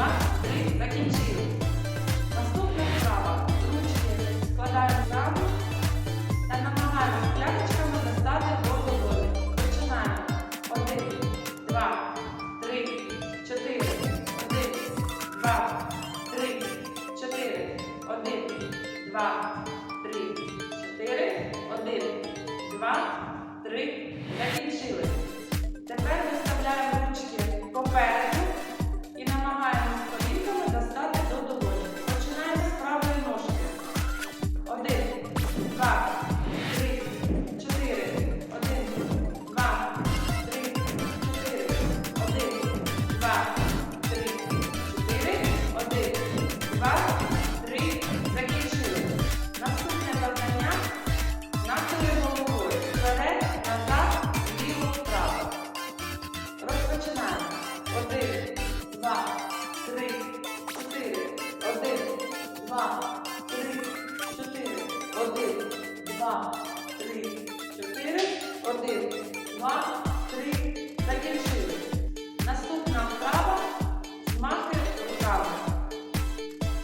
два, три, закінчили. Наступна вправа. Ручки складаємо праву та намагаємося кляточками достати до голови. Починаємо. Один, два, три, чотири, один, два, три, чотири, один, два, три, чотири, один, два. один, два, три, чотири, один, два, три, чотири, один, два, три, чотири, один, два, три. Закінчили. Наступна вправа змахи руками.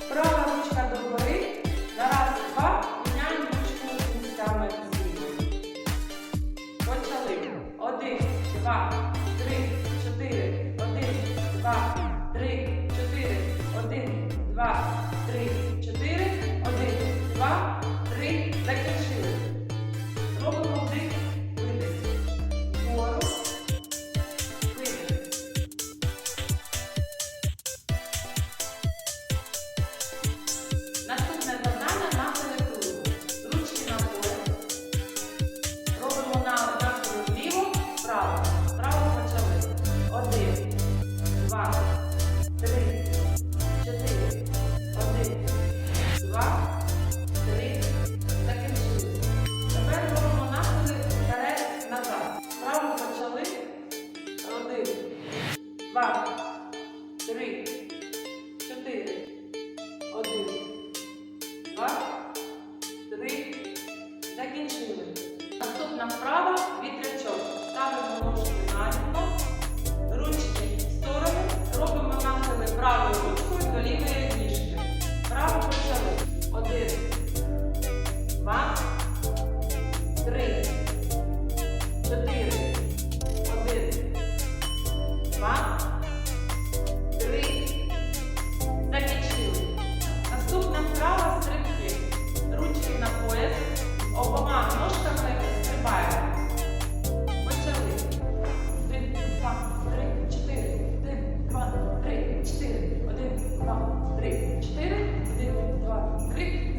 Права ручка догори. На раз, два, міняємо ручку місцями зліва. Почали. Один, два, три, чотири. 1, 2, 3, 4, 1, 2,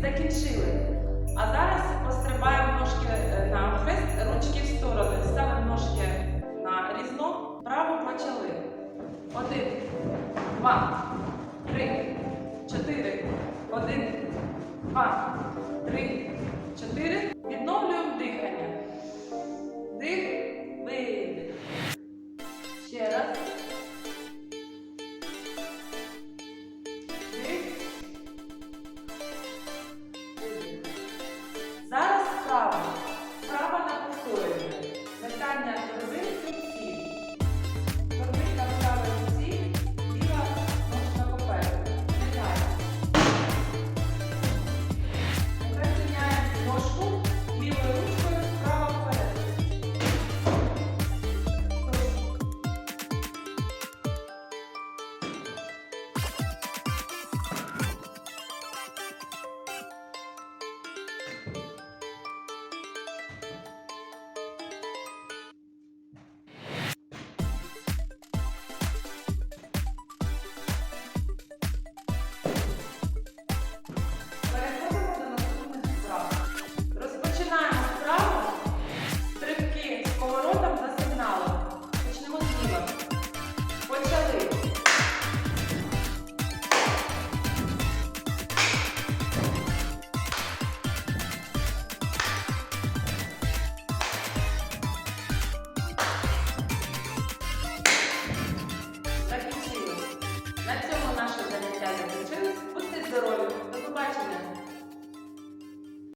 закінчили. А зараз пострибаємо ножки е, на хрест, ручки в сторону. Ставимо ножки на різно, право почали. Один, два, три, чотири. Один, два, три, чотири.